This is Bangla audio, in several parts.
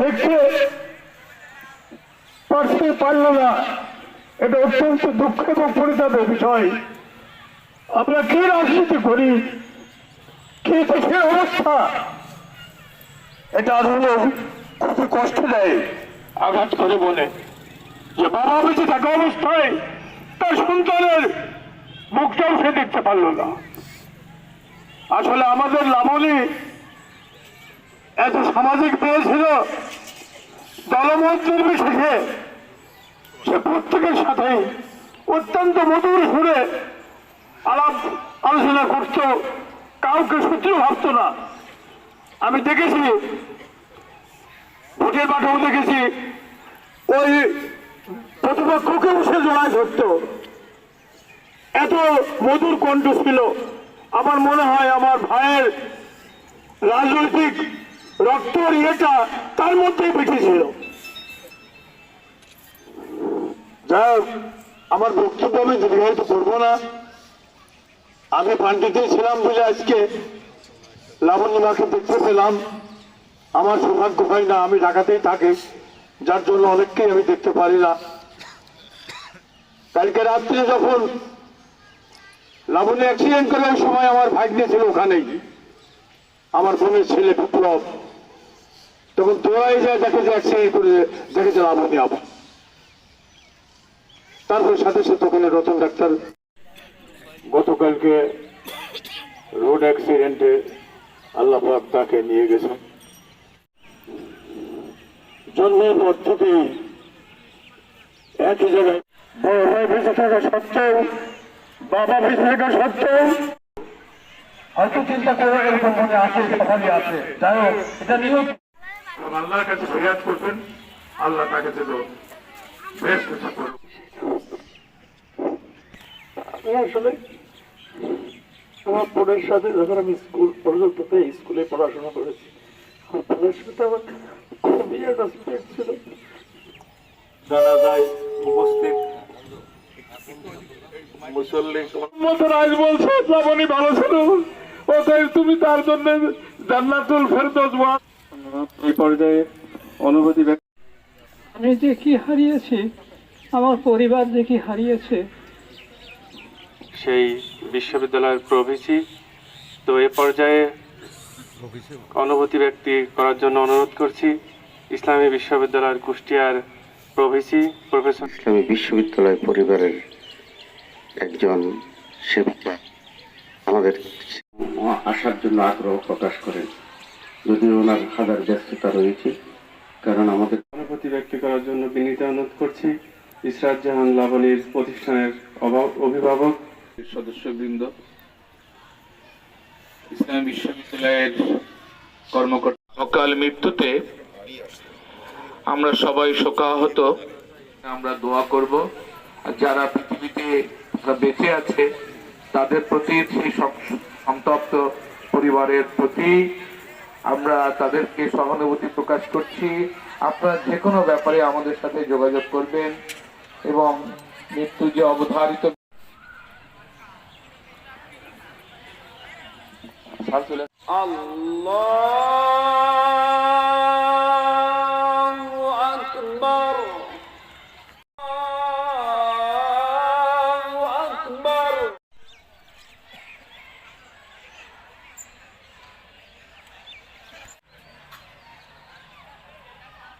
দেখতে পারতে পারল না। এটা অত্যন্ত দুঃখ এবং পরিতাপের বিষয়। আমরা কি রাজনীতি করি? কি দেশের অবস্থা? এটা আসলে খুবই কষ্ট দেয়, আঘাত করে বলে। যে বাবা বেঁচে থাকা অবস্থায় তার সন্তানের মুখটাও সে দেখতে পারল না। আসলে আমাদের লাবণী এত সামাজিক মেয়ে ছিল দলমত নির্বিশেষে সে প্রত্যেকের সাথে অত্যন্ত মধুর সুরে আলাপ আলোচনা করত। কাউকে শত্রু ভাবতো না। আমি দেখেছি, ভোটের মাঠেও দেখেছি, ওই প্রতিপক্ষকেও সে জড়ায় ধরত এত মধুর কণ্ঠ ছিল। আমার মনে হয় আমার ভাইয়ের রাজনৈতিক রক্তর ইয়েটা তার মধ্যেই বেঁচে ছিল যাই আমার বক্তব্য আমি দীর্ঘায়িত করব না। আমি পান্ডিতে ছিলাম বলে আজকে লাবণ্যমাকে দেখতে পেলাম। আমার সৌভাগ্য হয় না, আমি ঢাকাতেই থাকি। যার জন্য অনেককেই আমি দেখতে পারি না। কালকে রাত্রে যখন লাবণী অ্যাক্সিডেন্ট করে সময় আমার ভাগ্নে ছিল ওখানেই। আমার বোনের ছেলে বিপ্লব। তখন দৌড়াই যায় দেখে যে অ্যাক্সিডেন্ট করে দেখে দেখেছে লাবণী আবার তারপর সাথে সাথে ওখানে রতন ডাক্তার গতকালকে রোড অ্যাক্সিডেন্টে আল্লাহ তাকে নিয়ে গেছেন জন্মের পর থেকেই একই জায়গায় বেঁচে থাকা সত্ত্বেও, বাবা বেঁচে থাকা সত্ত্বেও হয়তো চিন্তা করে এরকম মনে আছে সবারই আছে। যাই হোক, এটা নিয়েও আল্লাহর কাছে ফরিয়াদ করবেন আল্লাহ তাকে যেন বেশ কিছু করবেন আসলে আমার বোনের সাথে যখন আমি স্কুল পর্যন্ত স্কুলে পড়াশোনা করেছি আমার বোনের সাথে আমার খুবই একটা স্পেস ছিল। জানা যায় উপস্থিত বলছে শ্রাবণী ভালো ছিল। তুমি তার জন্য জান্নাতুল ফেরদৌস এই পর্যায়ে অনুভূতি ব্যক্ত আমি যে কি হারিয়েছি আমার পরিবার যে কি হারিয়েছে। সেই বিশ্ববিদ্যালয়ের প্রভিসি। তো এ পর্যায়ে অনুভূতি ব্যক্তি করার জন্য অনুরোধ করছি। ইসলামী বিশ্ববিদ্যালয়ের কুষ্টিয়ার প্রভিসি প্রফেসর ইসলামী বিশ্ববিদ্যালয় পরিবারের একজন সেবিকা আমাদের আসার জন্য আগ্রহ প্রকাশ করেন। যদিও ওনার হাজার ব্যস্ততা রয়েছে কারণ আমাদের অনুভূতি ব্যক্তি করার জন্য বিনীত অনুরোধ করছি ইসরাত জাহান লাবণীর প্রতিষ্ঠানের অভা- অভিভাবক সদস্যবৃন্দ ইসলাম বিশ্ববিদ্যালয়ের কর্মকর্তা অকাল মৃত্যুতে আমরা সবাই শোকাহত। আমরা দোয়া করব আর যারা পৃথিবীতে বেঁচে আছে তাদের প্রতি সেই সন্তপ্ত পরিবারের প্রতি আমরা তাদেরকে সহানুভূতি প্রকাশ করছি। আপনারা যে কোনো ব্যাপারে আমাদের সাথে যোগাযোগ করবেন এবং মৃত্যু যে অবধারিত সাল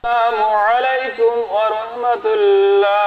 السلام عليكم ورحمة الله